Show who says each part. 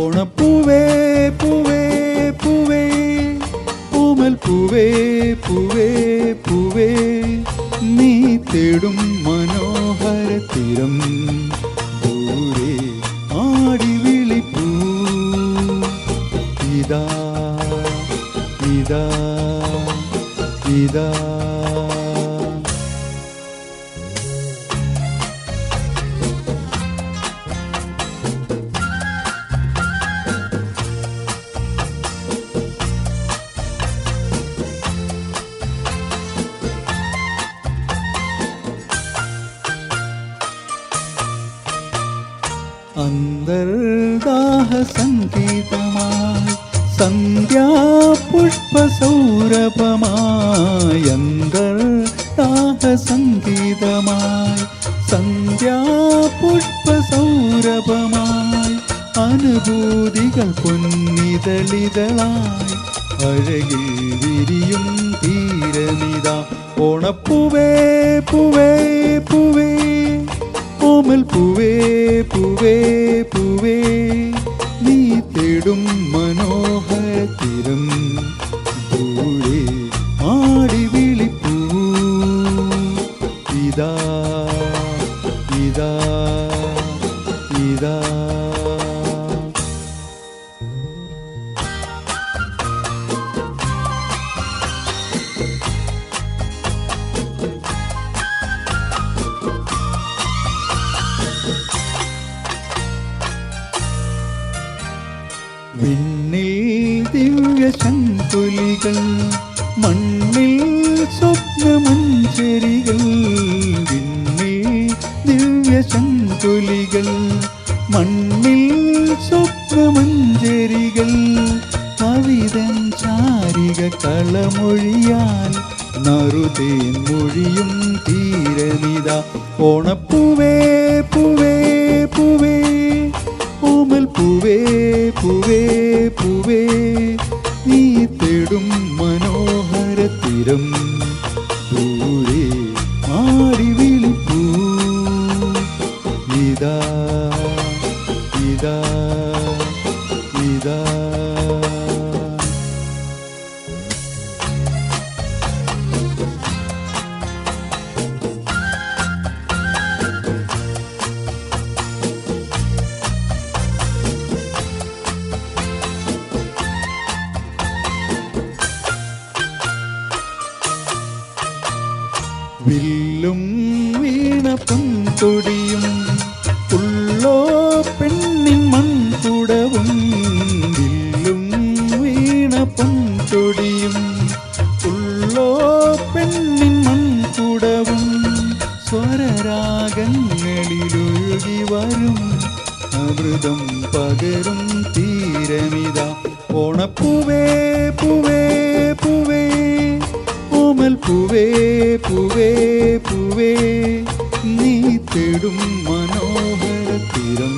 Speaker 1: ഓണപ്പൂവേ പൂവേ പൂവേ പൂമൽ പൂവേ പൂവേ പൂവേ നീ തേടും മനോഹര തീരം ദൂരെ ആടി വിളിപ്പൂ ഇതാ ഇതാ ഇതാ അന്തർദാഹ സംഗീതമായി സന്ധ്യാപുഷ്പസൗരഭമായി അന്തർദാഹ സംഗീതമായി സന്ധ്യാപുഷ്പസൗരഭമായി അനുഭൂതികൾ പൊന്നിതളിതളായി അഴകിൽ വിരിയും തീരനിത ഓണപ്പൂവേ പൂവേ പൂവേ. പൂവേ പൂവേ പൂവേ. നീ തേടും മനോഹര തീരം. വിണ്ണിൽ ദിവ്യ ശങ്കുലികൾ മണ്ണിൽ സ്വപ്നമഞ്ചരികൾ. വിണ്ണിൽ ദിവ്യ ശങ്കുലികൾ മണ്ണിൽ സ്വപ്നമഞ്ചരികൾ. കവിതൻ ചാരിക കളമൊഴിയാൽ നറുതേൻ മൊഴിയും തീരനിത ഓണപ്പൂവേ പൂവേ പൂവേ. പൂവേ പൂവേ പൂവേ നീ തേടും മനോഹര തീരം. ദൂരെ വില്ലും വീണപ്പം തൊടിയും ഉള്ളോ പെണ്ണിൻ മൺകുടവും. വില്ലും വീണപ്പം തൊടിയും ഉള്ളോ പെണ്ണിൻ മൺകുടവും. സ്വരരാഗങ്ങളിലൊഴുകി വരും. അമൃതം പകരും തീരമിത. ഓണപ്പൂവേ പൂവേ പൂവേ പൂവേ പൂവേ നീ തേടും മനോഹര തീരം